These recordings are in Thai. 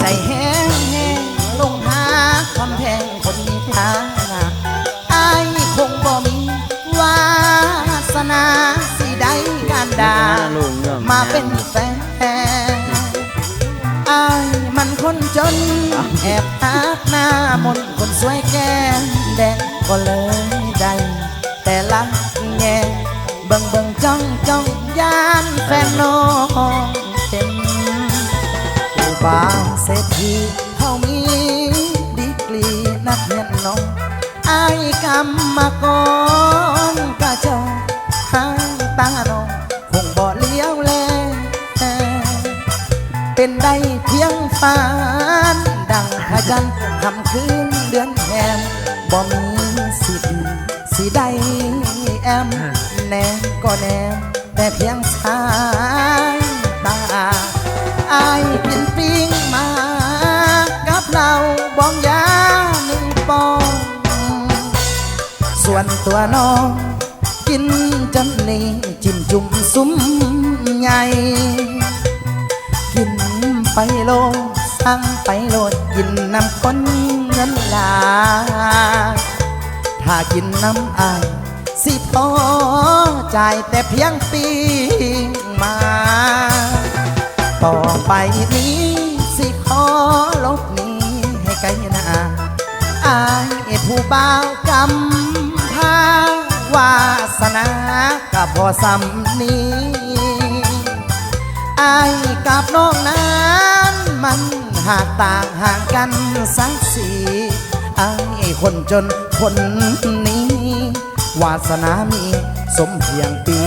ใจแห้งแห้งลงหาคำแพงคนมีฐานะอายคงบ่มีวาสนาสิได้การดาลุงเงื่อมาเป็นแฟนอายมันคนจน แอบอาบหน้ามนคนสวยแก้มแดงก็เลยได้แต่ละแง่เบิ่งเบิ่งจ้องจ้องยานแฟนน้อง บาวเศรษฐีเขามีดีกรีนักเรียนน้องอายกรรมากรกะเจ้าหางตาน้องคงบ่เลี้ยวแลเป็นได้เพียงฝันดังพระจันทร์ทำคืนเดือนแหมบ่มีสิทธิ์สิได้แอมแนมก็แนมแต่เพียงสา ปอง ส่วนตัวน้อง กินจนนี่จิ้มจุ่มซุ้มใหญ่ กินไปโลสั่งไปโลดกินน้ำคนเงินลา ถ้ากินน้ำอายสิพอจ่ายแต่เพียงปีมา ต่อไปนี้สิขอลบนี้ให้ไกลหนา อายผู้บ่าวกำพาวาสนากับบ่สำนีอายกับน้องนั้นมันหากต่างห่างกันสักสีอายคนจนคนนี้ วาสนามีสมเพียงปี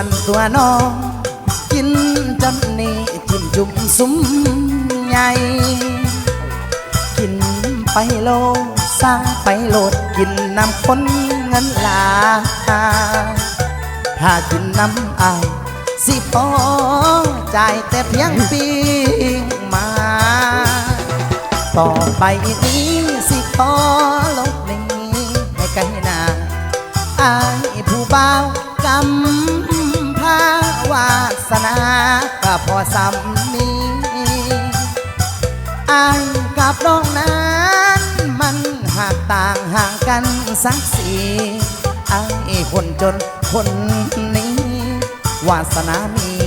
วนตัวน้อง กินจนนี่จิ้มจุ่มซุ้มใหญ่กินไปโลดสร้าไปโลดกินน้ำคนเงินหลาถ้ากินน้ำอายสิพอจ่ายแต่เพียงปีมา ต่อไปนี้สิขอลบหนี้ให้ไกลหนาอายผู้บ่าวกำาวาสนาก็พอสำนีอายกับน้องนั้นมันหากต่างห่างกันสักสีอายคนจนคนนี้ วาสนามี